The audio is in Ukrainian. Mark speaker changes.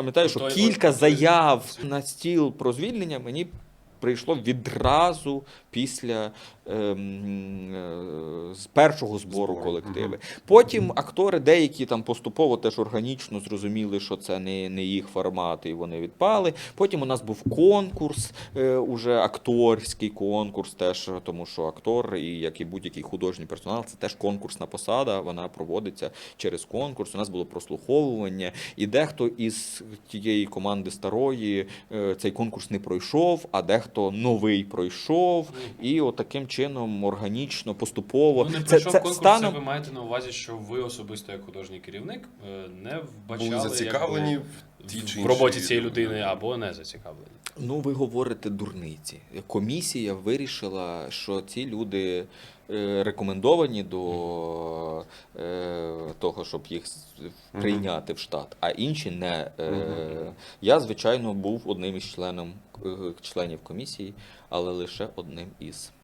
Speaker 1: Пам'ятаю, що
Speaker 2: Той-
Speaker 1: кілька заяв на стіл про звільнення мені прийшло відразу після ем, е, з першого збору колективи. Потім актори деякі там поступово теж органічно зрозуміли, що це не, не їх формат, і вони відпали. Потім у нас був конкурс, е, уже акторський конкурс, теж тому що актор, і як і будь-який художній персонал, це теж конкурсна посада. Вона проводиться через конкурс. У нас було прослуховування, і дехто із тієї команди старої е, цей конкурс не пройшов, а дехто новий пройшов. І от таким чином органічно, поступово
Speaker 2: Ну, не
Speaker 1: це, це
Speaker 2: конкурс,
Speaker 1: станом.
Speaker 2: це ви маєте на увазі, що ви особисто як художній керівник е, не вбачали
Speaker 3: Були зацікавлені
Speaker 2: якби,
Speaker 3: в тій чи
Speaker 2: в роботі цієї людини або не зацікавлені.
Speaker 1: Ну, ви говорите дурниці. Комісія вирішила, що ці люди е, рекомендовані до е, того, щоб їх прийняти в штат, а інші не. Е. Я, звичайно, був одним із членом, е, членів комісії, але лише одним із.